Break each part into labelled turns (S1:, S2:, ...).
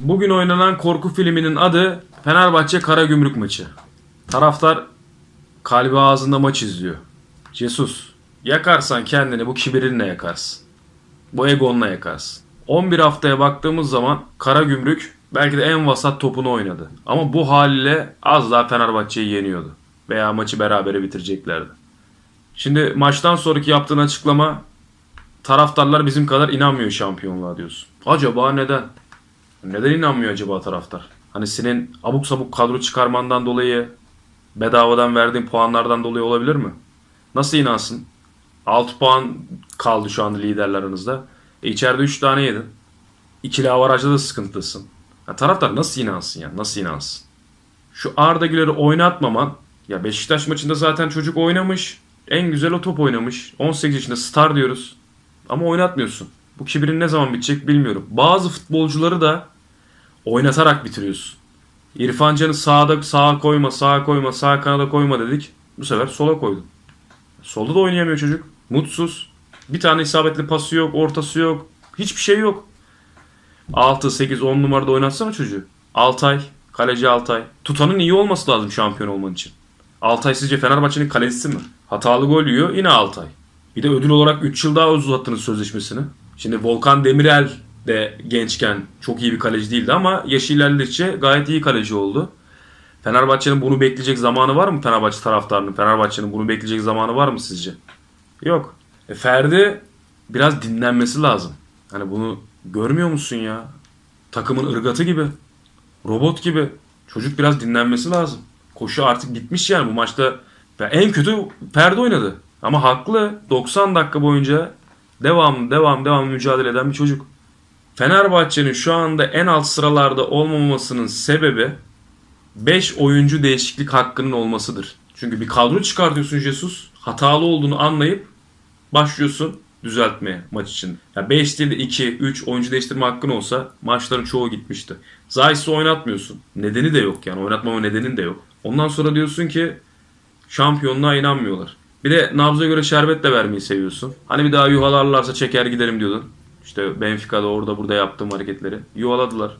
S1: Bugün oynanan korku filminin adı Fenerbahçe Karagümrük maçı. Taraftar kalbi ağzında maç izliyor. Jesus, yakarsan kendini bu kibirinle yakarsın. Bu egonla yakarsın. 11 haftaya baktığımız zaman Karagümrük belki de en vasat topunu oynadı. Ama bu haliyle az daha Fenerbahçe'yi yeniyordu. Veya maçı berabere bitireceklerdi. Şimdi maçtan sonraki yaptığın açıklama taraftarlar bizim kadar inanmıyor şampiyonluğa diyorsun. Acaba neden? Neden inanmıyor acaba taraftar? Hani senin abuk sabuk kadro çıkarmandan dolayı bedavadan verdiğin puanlardan dolayı olabilir mi? Nasıl inansın? 6 puan kaldı şu anda liderler aranızda. E içeride 3 tane yedin. İkili avarajda da sıkıntılısın. Ya taraftar nasıl inansın ya? Nasıl inansın? Şu Arda Güler'i oynatmaman ya Beşiktaş maçında zaten çocuk oynamış. En güzel o top oynamış. 18 yaşında star diyoruz. Ama oynatmıyorsun. Bu kibirin ne zaman bitecek bilmiyorum. Bazı futbolcuları da oynatarak bitiriyorsun. İrfan Can'ı sağda sağa koyma, sağa koyma, sağ kanada koyma dedik. Bu sefer sola koydun. Solda da oynayamıyor çocuk. Mutsuz. Bir tane isabetli pası yok, ortası yok. Hiçbir şey yok. 6, 8, 10 numarada oynatsana çocuğu. Altay, kaleci Altay. Tutanın iyi olması lazım şampiyon olman için. Altay sizce Fenerbahçe'nin kalecisi mi? Hatalı gol yiyor yine Altay. Bir de ödül olarak 3 yıl daha uzattınız sözleşmesini. Şimdi Volkan Demirel de gençken çok iyi bir kaleci değildi ama yaşı ilerledikçe gayet iyi kaleci oldu. Fenerbahçe'nin bunu bekleyecek zamanı var mı Fenerbahçe taraftarının? Fenerbahçe'nin bunu bekleyecek zamanı var mı sizce? Yok. E Ferdi biraz dinlenmesi lazım. Hani bunu görmüyor musun ya? Takımın ırgatı gibi. Robot gibi. Çocuk biraz dinlenmesi lazım. Koşu artık bitmiş yani bu maçta. En kötü Ferdi oynadı. Ama haklı. 90 dakika boyunca devam devam devam mücadele eden bir çocuk. Fenerbahçe'nin şu anda en alt sıralarda olmamasının sebebi 5 oyuncu değişiklik hakkının olmasıdır. Çünkü bir kadro çıkartıyorsun Jesus. Hatalı olduğunu anlayıp başlıyorsun düzeltmeye maç için. Ya 5 değil de 2, 3 oyuncu değiştirme hakkın olsa maçların çoğu gitmişti. Zayis'i oynatmıyorsun. Nedeni de yok yani. Oynatmama nedenin de yok. Ondan sonra diyorsun ki şampiyonluğa inanmıyorlar. Bir de nabza göre şerbet de vermeyi seviyorsun. Hani bir daha yuvalarlarsa çeker giderim diyordun. İşte Benfica'da orada burada yaptığım hareketleri. Yuvaladılar.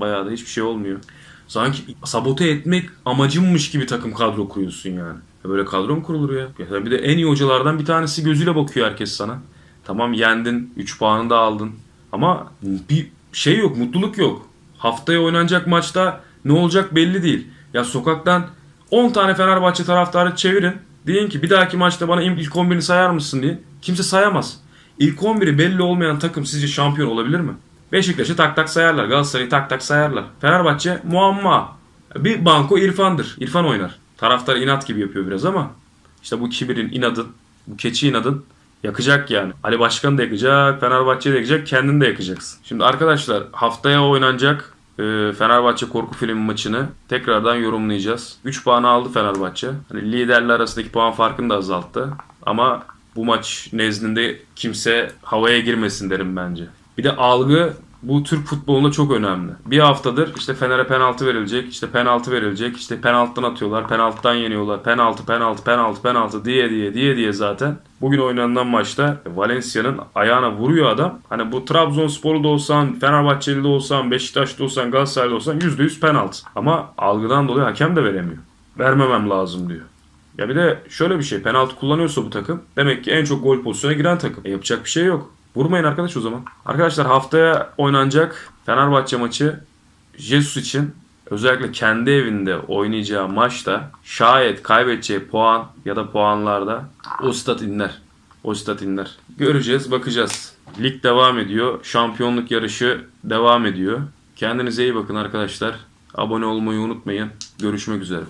S1: Bayağı da hiçbir şey olmuyor. Sanki sabote etmek amacımmış gibi takım kadro kuruyorsun yani. Ya böyle kadro mu kurulur ya? ya? Bir de en iyi hocalardan bir tanesi gözüyle bakıyor herkes sana. Tamam yendin, 3 puanı da aldın. Ama bir şey yok, mutluluk yok. Haftaya oynanacak maçta ne olacak belli değil. Ya sokaktan 10 tane Fenerbahçe taraftarı çevirin. Deyin ki bir dahaki maçta bana ilk 11'ini sayar mısın diye. Kimse sayamaz. İlk 11'i belli olmayan takım sizce şampiyon olabilir mi? Beşiktaş'ı tak tak sayarlar. Galatasaray'ı tak tak sayarlar. Fenerbahçe muamma. Bir banko İrfan'dır. İrfan oynar. Taraftar inat gibi yapıyor biraz ama işte bu kibirin inadın, bu keçi inadın yakacak yani. Ali Başkan da yakacak, Fenerbahçe de yakacak, kendini de yakacaksın. Şimdi arkadaşlar haftaya oynanacak e, Fenerbahçe korku filmi maçını tekrardan yorumlayacağız. 3 puan aldı Fenerbahçe. Hani liderler arasındaki puan farkını da azalttı. Ama bu maç nezdinde kimse havaya girmesin derim bence. Bir de algı bu Türk futbolunda çok önemli. Bir haftadır işte Fener'e penaltı verilecek, işte penaltı verilecek, işte penaltıdan atıyorlar, penaltıdan yeniyorlar, penaltı, penaltı, penaltı, penaltı diye diye diye diye zaten. Bugün oynanan maçta Valencia'nın ayağına vuruyor adam. Hani bu Trabzonsporlu da olsan, Fenerbahçeli de olsan, Beşiktaş'ta olsan, Galatasaray'da olsan %100 penaltı. Ama algıdan dolayı hakem de veremiyor. Vermemem lazım diyor. Ya bir de şöyle bir şey penaltı kullanıyorsa bu takım demek ki en çok gol pozisyona giren takım. E yapacak bir şey yok. Vurmayın arkadaş o zaman. Arkadaşlar haftaya oynanacak Fenerbahçe maçı Jesus için özellikle kendi evinde oynayacağı maçta şayet kaybedeceği puan ya da puanlarda o stat inler. O stat inler. Göreceğiz, bakacağız. Lig devam ediyor. Şampiyonluk yarışı devam ediyor. Kendinize iyi bakın arkadaşlar. Abone olmayı unutmayın. Görüşmek üzere.